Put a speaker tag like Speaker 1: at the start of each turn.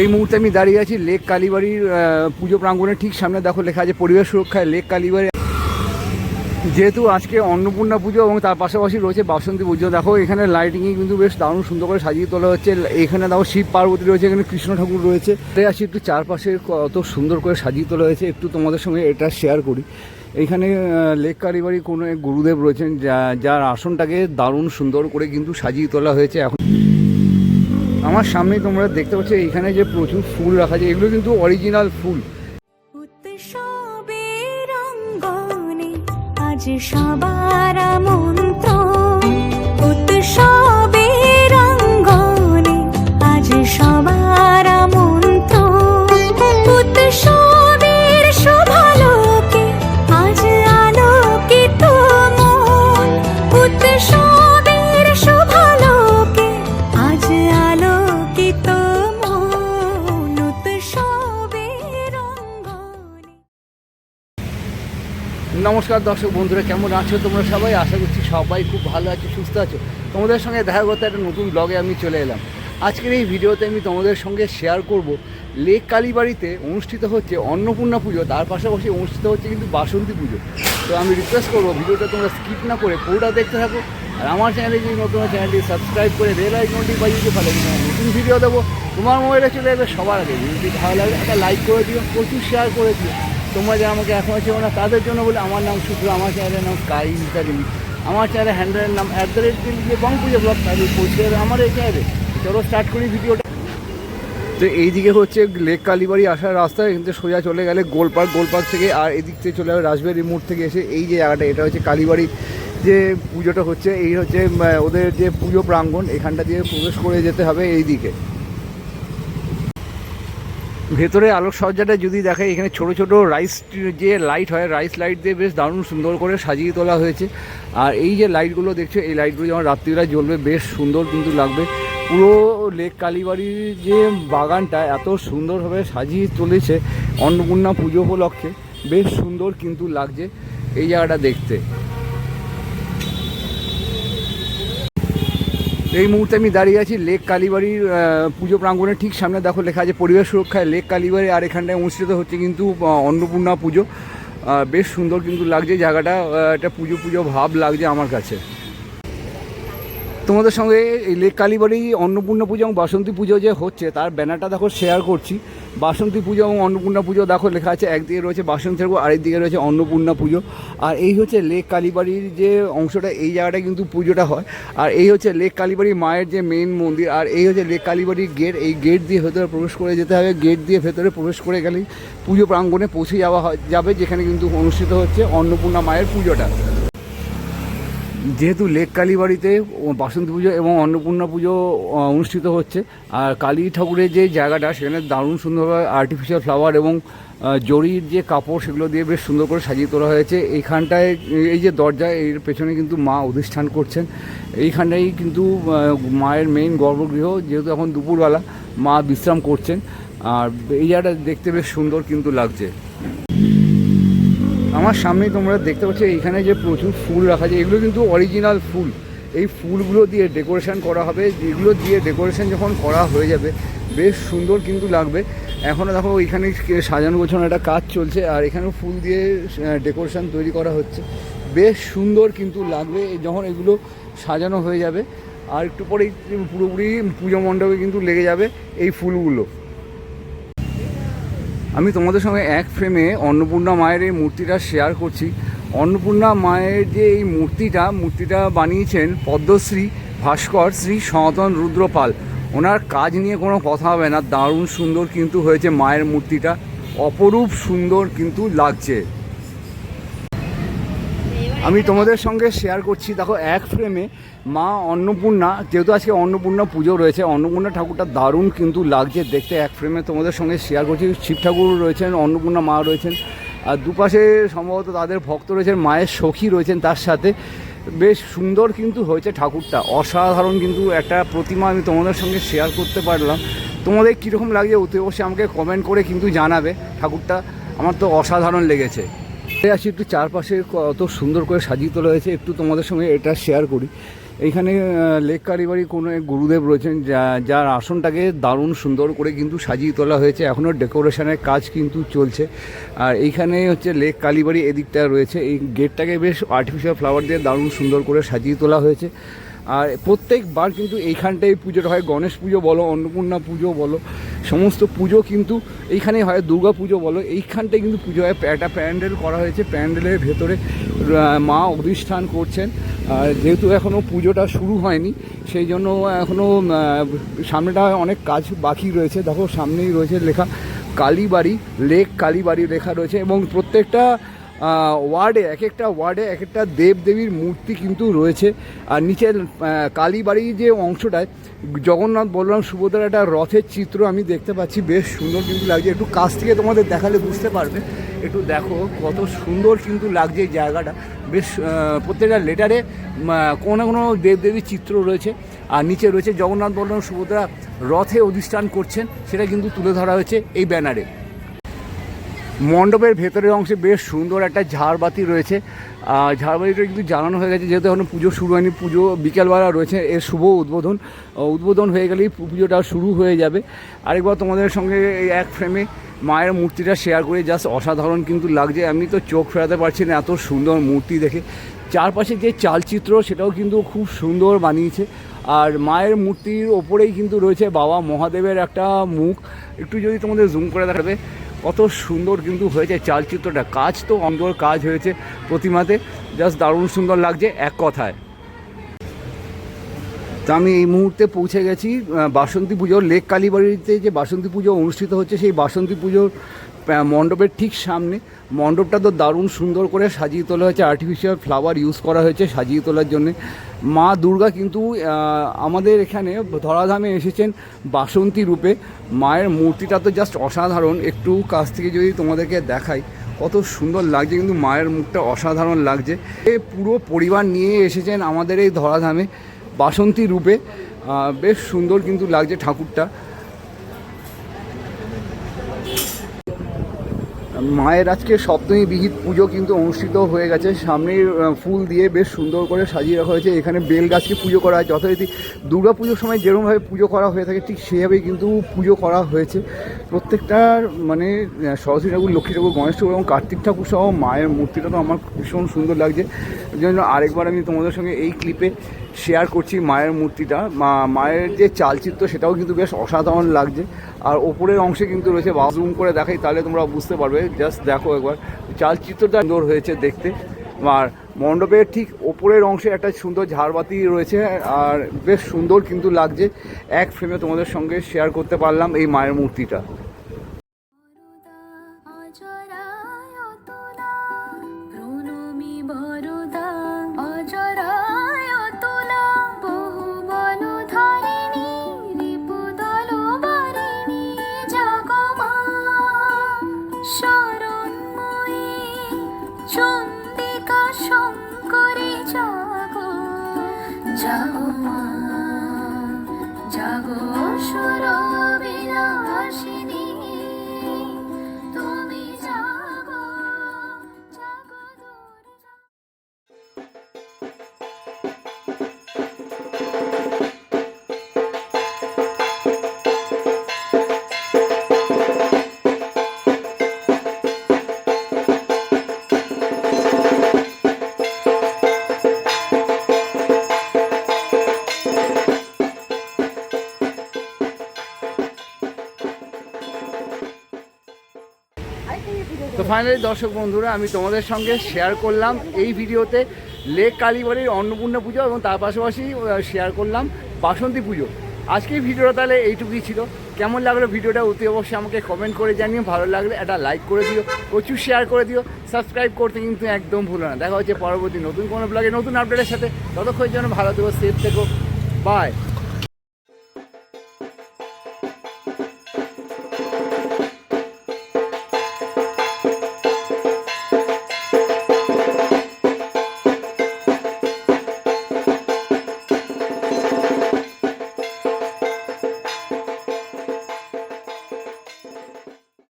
Speaker 1: এই মুহূর্তে আমি দাঁড়িয়ে আছি লেক কালীবাড়ির পুজো প্রাঙ্গণের ঠিক সামনে। দেখো, লেখা আছে পরিবেশ সুরক্ষায় লেক কালীবাড়ি। যেহেতু আজকে অন্নপূর্ণা পুজো এবং তার পাশাপাশি রয়েছে বাসন্তী পুজো। দেখো, এখানে লাইটিংয়ে কিন্তু বেশ দারুণ সুন্দর করে সাজিয়ে তোলা হচ্ছে। এখানে দেখো, শিব পার্বতী রয়েছে, এখানে কৃষ্ণ ঠাকুর রয়েছে। তাই আসি একটু চারপাশে কত সুন্দর করে সাজিয়ে তোলা হয়েছে। একটু তোমাদের সঙ্গে এটা শেয়ার করি। এখানে লেক কালীবাড়ি কোনো এক গুরুদেব রয়েছেন, যা, যার আসনটাকে দারুণ সুন্দর করে কিন্তু সাজিয়ে তোলা হয়েছে। এখন আমার সামনে তোমরা দেখতে পাচ্ছ, এখানে যে প্রচুর ফুল রাখা আছে, এগুলো কিন্তু অরিজিনাল ফুল।
Speaker 2: সবার আমন্ত্রণ
Speaker 1: নমস্কার দর্শক বন্ধুরা, কেমন আছো তোমরা সবাই? আশা করছি সবাই খুব ভালো আছো, সুস্থ আছো। তোমাদের সঙ্গে দেখা করতে একটা নতুন ব্লগে আমি চলে এলাম। আজকের এই ভিডিওতে আমি তোমাদের সঙ্গে শেয়ার করব লেক কালীবাড়িতে অনুষ্ঠিত হচ্ছে অন্নপূর্ণা পুজো, তার পাশাপাশি অনুষ্ঠিত হচ্ছে কিন্তু বাসন্তী পুজো। তো আমি রিকোয়েস্ট করব ভিডিওটা তোমরা স্কিপ না করে পুরোটা দেখতে থাকো। আর আমার চ্যানেলে যদি নতুন চ্যানেলটি সাবস্ক্রাইব করে বেল আইকনটি বাজিয়ে ফেলে নতুন ভিডিও দেবো। তোমার মোবাইলে চলে যাবে সবার আগে যদি ভালো লাগে একটা লাইক করে দিও, প্রচুর শেয়ার করে দিও। তোমরা যারা আমাকে এখনও চেও না, তাদের জন্য বলে আমার নাম শুক্র আমার চ্যানেলের নাম স্কাই ইত্যাদি। আমার চ্যানেলের হ্যান্ডেলের নাম অ্যাট দ্য রেট দিয়ে বং পুজো ব্লগ তাদের পৌঁছে যাবে আমার এই চ্যানেলে চলো স্টার্ট করি ভিডিওটা। তো এইদিকে হচ্ছে লেক কালীবাড়ি আসার রাস্তা, এখান থেকে সোজা চলে গেলে গোলপার্ক গোলপার্ক থেকে আর এদিক থেকে চলে যাবে রাজবাড়ি মোড় থেকে এসে এই যে জায়গাটা, এটা হচ্ছে কালীবাড়ি। যে পুজোটা হচ্ছে, এই হচ্ছে ওদের যে পুজো প্রাঙ্গণ, এখানটা দিয়ে প্রবেশ করে যেতে হবে এই দিকে ভেতরে আলোকসজ্জাটা যদি দেখে, এখানে ছোট ছোট রাইস যে লাইট হয় রাইস লাইট দিয়ে বেশ দারুণ সুন্দর করে সাজিয়ে তোলা হয়েছে। আর এই যে লাইটগুলো দেখছ, এই লাইটগুলো যখন রাত্রিবেলা জ্বলবে, বেশ সুন্দর কিন্তু লাগবে। পুরো লেক কালীবাড়ির যে বাগানটা এত সুন্দরভাবে সাজিয়ে তুলেছে, অন্নপূর্ণা পুজো উপলক্ষে, বেশ সুন্দর কিন্তু লাগছে এই জায়গাটা দেখতে। এই মুহূর্তে আমি দাঁড়িয়ে আছি লেক কালীবাড়ির পুজো প্রাঙ্গণের ঠিক সামনে। দেখো, লেখা আছে পরিবেশ সুরক্ষায় লেক কালীবাড়ি, আর এখানটায় অনুষ্ঠিত হচ্ছে কিন্তু অন্নপূর্ণা পুজো। বেশ সুন্দর কিন্তু লাগছে জায়গাটা একটা পুজো পুজো ভাব লাগছে আমার কাছে। তোমাদের সঙ্গে এই লেক কালীবাড়ি, অন্নপূর্ণা পুজো এবং বাসন্তী পুজো যে হচ্ছে, তার ব্যানারটা দেখো শেয়ার করছি। বাসন্তী পুজো এবং অন্নপূর্ণা পুজো, দেখো লেখা আছে, একদিকে রয়েছে বাসন্তী ঠাকুর, আরেকদিকে রয়েছে অন্নপূর্ণা পুজো। আর এই হচ্ছে লেক কালীবাড়ির যে অংশটা, এই জায়গাটা কিন্তু পুজোটা হয়। আর এই হচ্ছে লেক কালীবাড়ি মায়ের যে মেন মন্দির, আর এই হচ্ছে লেক কালীবাড়ির গেট এই গেট দিয়ে ভেতরে প্রবেশ করে যেতে হবে। গেট দিয়ে ভেতরে প্রবেশ করে গেলেই পুজো প্রাঙ্গণে পৌঁছে যাওয়া যাবে, যেখানে কিন্তু অনুষ্ঠিত হচ্ছে অন্নপূর্ণা মায়ের পুজোটা। যেহেতু লেক কালীবাড়িতে বাসন্তী পুজো এবং অন্নপূর্ণা পুজো অনুষ্ঠিত হচ্ছে, আর কালী ঠাকুরের যে জায়গাটা, সেখানে দারুণ সুন্দরভাবে আর্টিফিশিয়াল ফ্লাওয়ার এবং জরির যে কাপড়, সেগুলো দিয়ে বেশ সুন্দর করে সাজিয়ে তোলা হয়েছে। এইখানটায়, এই যে দরজা, এর পেছনে কিন্তু মা অধিষ্ঠান করছেন। এইখানটাই কিন্তু মায়ের মেইন গর্ভগৃহ, যেহেতু এখন দুপুরবেলা, মা বিশ্রাম করছেন। আর এই জায়গাটা দেখতে বেশ সুন্দর কিন্তু লাগছে। আমার সামনেই তোমরা দেখতে পাচ্ছ, এইখানে যে প্রচুর ফুল রাখা আছে, এগুলো কিন্তু অরিজিনাল ফুল। এই ফুলগুলো দিয়ে ডেকোরেশন করা হবে, যেগুলো দিয়ে ডেকোরেশন যখন করা হয়ে যাবে, বেশ সুন্দর কিন্তু লাগবে। এখনও দেখো এখানে সাজানো গোছানো একটা কাজ চলছে, আর এখানেও ফুল দিয়ে ডেকোরেশন তৈরি করা হচ্ছে। বেশ সুন্দর কিন্তু লাগবে যখন এগুলো সাজানো হয়ে যাবে। আর একটু পরেই পুরোপুরি পুজো মণ্ডপে কিন্তু লেগে যাবে এই ফুলগুলো। আমি তোমাদের সঙ্গে এক ফ্রেমে অন্নপূর্ণা মায়ের এই মূর্তিটা শেয়ার করছি। অন্নপূর্ণা মায়ের যে এই মূর্তিটা মূর্তিটা বানিয়েছেন পদ্মশ্রী ভাস্কর শ্রী সনাতন রুদ্রপাল। ওনার কাজ নিয়ে কোনো কথা হবে না, দারুণ সুন্দর কিন্তু হয়েছে মায়ের মূর্তিটা। অপরূপ সুন্দর কিন্তু লাগছে। আমি তোমাদের সঙ্গে শেয়ার করছি। দেখো, এক ফ্রেমে মা অন্নপূর্ণা, যেহেতু আজকে অন্নপূর্ণা পুজো রয়েছে, অন্নপূর্ণা ঠাকুরটা দারুণ কিন্তু লাগছে দেখতে এক ফ্রেমে তোমাদের সঙ্গে শেয়ার করছি, শিব ঠাকুর রয়েছেন, অন্নপূর্ণা মা রয়েছেন, আর দুপাশে সম্ভবত তাদের ভক্ত রয়েছেন, মায়ের সখী রয়েছেন তার সাথে। বেশ সুন্দর কিন্তু হয়েছে ঠাকুরটা। অসাধারণ কিন্তু একটা প্রতিমা আমি তোমাদের সঙ্গে শেয়ার করতে পারলাম। তোমাদের কীরকম লাগছে অতি অবশ্যই আমাকে কমেন্ট করে কিন্তু জানাবে ঠাকুরটা। আমার তো অসাধারণ লেগেছে। আসি একটু চারপাশে কত সুন্দর করে সাজিয়ে তোলা হয়েছে। একটু তোমাদের সঙ্গে এটা শেয়ার করি। এইখানে লেক কালীবাড়ি কোনো এক গুরুদেব রয়েছেন, যা, যার আসনটাকে দারুণ সুন্দর করে কিন্তু সাজিয়ে তোলা হয়েছে। এখনও ডেকোরেশনের কাজ কিন্তু চলছে। আর এইখানে হচ্ছে লেক কালীবাড়ি এদিকটা রয়েছে। এই গেটটাকে বেশ আর্টিফিশিয়াল ফ্লাওয়ার দিয়ে দারুণ সুন্দর করে সাজিয়ে তোলা হয়েছে। আর প্রত্যেকবার কিন্তু এইখানটাই পুজোটা হয়। গণেশ পুজো বলো, অন্নপূর্ণা পুজো বলো। সমস্ত পুজো কিন্তু এইখানেই হয়, দুর্গা পুজো বলো, এইখানটায় কিন্তু পুজো হয়। একটা প্যান্ডেল করা হয়েছে, প্যান্ডেলের ভেতরে মা অধিষ্ঠান করছেন। আর যেহেতু এখনও পুজোটা শুরু হয়নি, সেই জন্য এখনও সামনেটা অনেক কাজ বাকি রয়েছে। দেখো, সামনেই রয়েছে লেখা, কালীবাড়ি, লেক কালীবাড়ি লেখা রয়েছে এবং প্রত্যেকটা ওয়ার্ডে এক একটা ওয়ার্ডে এক একটা দেব দেবীর মূর্তি কিন্তু রয়েছে। আর নিচের আহ, কালীবাড়ির যে অংশটায় জগন্নাথ বলরাম সুভদ্রার একটা রথের চিত্র আমি দেখতে পাচ্ছি। বেশ সুন্দর কিন্তু লাগছে। একটু কাছ থেকে তোমাদের দেখালে বুঝতে পারবে। একটু দেখো কত সুন্দর কিন্তু লাগছে এই জায়গাটা। বেশ প্রত্যেকটা লেটারে কোনো কোনো দেবদেবীর চিত্র রয়েছে। আর নিচে রয়েছে জগন্নাথ বলরাম সুভদ্রা রথে অধিষ্ঠান করছেন। সেটা কিন্তু তুলে ধরা হয়েছে এই ব্যানারে। মণ্ডপের ভেতরের অংশে বেশ সুন্দর একটা ঝাড়বাতি রয়েছে। ঝাড়বাতিটা কিন্তু জানানো হয়ে গেছে, যেহেতু এখন পুজো শুরু হয়নি, পুজো বিকেলবেলা রয়েছে, এর শুভ উদ্বোধন। উদ্বোধন হয়ে গেলেই পুজোটা শুরু হয়ে যাবে। আরেকবার তোমাদের সঙ্গে এক ফ্রেমে মায়ের মূর্তিটা শেয়ার করে জাস্ট অসাধারণ কিন্তু লাগছে। আমি তো চোখ ফেরাতে পারছি না, এত সুন্দর মূর্তি দেখে। চারপাশে যে চালচিত্র, সেটাও কিন্তু খুব সুন্দর বানিয়েছে। আর মায়ের মূর্তির ওপরেই কিন্তু রয়েছে বাবা মহাদেবের একটা মুখ। একটু যদি তোমাদের জুম করে দেখাবে। কত সুন্দর কিন্তু হয়েছে চালচিত্রটা। কাজ তো অন্দর কাজ হয়েছে প্রতিমাতে, জাস্ট দারুণ সুন্দর লাগছে এক কথায়। তো আমি এই মুহূর্তে পৌঁছে গেছি বাসন্তী পুজোর লেক কালীবাড়িতে যে বাসন্তী পুজো অনুষ্ঠিত হচ্ছে, সেই বাসন্তী পুজোর মণ্ডপের ঠিক সামনে, মণ্ডপটা তো দারুণ সুন্দর করে সাজিয়ে তোলা হয়েছে আর্টিফিশিয়াল ফ্লাওয়ার ইউজ করা হয়েছে সাজিয়ে তোলার জন্য। মা দুর্গা কিন্তু আমাদের এখানে ধরাধামে এসেছেন বাসন্তী রূপে। মায়ের মূর্তিটা তো জাস্ট অসাধারণ। একটু কাছ থেকে যদি তোমাদেরকে দেখাই, কত সুন্দর লাগছে, কিন্তু মায়ের মুখটা অসাধারণ লাগছে। এ পুরো পরিবার নিয়ে এসেছেন আমাদের এই ধরাধামে বাসন্তী রূপে। বেশ সুন্দর কিন্তু লাগছে ঠাকুরটা। মায়ের আজকে সপ্তমী বিহিত পুজো কিন্তু অনুষ্ঠিত হয়ে গেছে। সামনে ফুল দিয়ে বেশ সুন্দর করে সাজিয়ে রাখা হয়েছে। এখানে বেল গাছকে পুজো করা হয়। যথারীতি দুর্গা পুজোর সময় যেরকমভাবে পুজো করা হয়ে থাকে, ঠিক সেভাবেই কিন্তু পুজো করা হয়েছে। প্রত্যেকটার মানে সরস্বতী ঠাকুর, লক্ষ্মী ঠাকুর, গণেশ ঠাকুর এবং কার্তিক ঠাকুর সহ মায়ের মূর্তিটা তো আমার ভীষণ সুন্দর লাগছে। জন্য আরেকবার আমি তোমাদের সঙ্গে এই ক্লিপে শেয়ার করছি মায়ের মূর্তিটা। মা, মায়ের যে চালচিত্র, সেটাও কিন্তু বেশ অসাধারণ লাগছে। আর ওপরের অংশে কিন্তু রয়েছে বাথরুম করে দেখাই, তাহলে তোমরা বুঝতে পারবে। জাস্ট দেখো একবার। চালচিত্রটা সুন্দর হয়েছে দেখতে। আর মণ্ডপের ঠিক ওপরের অংশে একটা সুন্দর ঝাড়বাতি রয়েছে, আর বেশ সুন্দর কিন্তু লাগছে। এক ফ্রেমে তোমাদের সঙ্গে শেয়ার করতে পারলাম এই মায়ের মূর্তিটা। ফাইনালি দর্শক বন্ধুরা, আমি তোমাদের সঙ্গে শেয়ার করলাম এই ভিডিওতে লেক কালীবাড়ির অন্নপূর্ণা পুজো এবং তার পাশাপাশি শেয়ার করলাম বাসন্তী পুজো। আজকের ভিডিওটা তাহলে এইটুকুই ছিল। কেমন লাগল ভিডিওটা অতি অবশ্যই আমাকে কমেন্ট করে জানিও। ভালো লাগলে একটা লাইক করে দিও, প্রচুর শেয়ার করে দিও। সাবস্ক্রাইব করতে কিন্তু একদম ভুলো না। দেখা হচ্ছে পরবর্তী নতুন কোনো ব্লগে নতুন আপডেটের সাথে। ততক্ষণের জন্য ভালো থেকো সেফ থেকো। বাই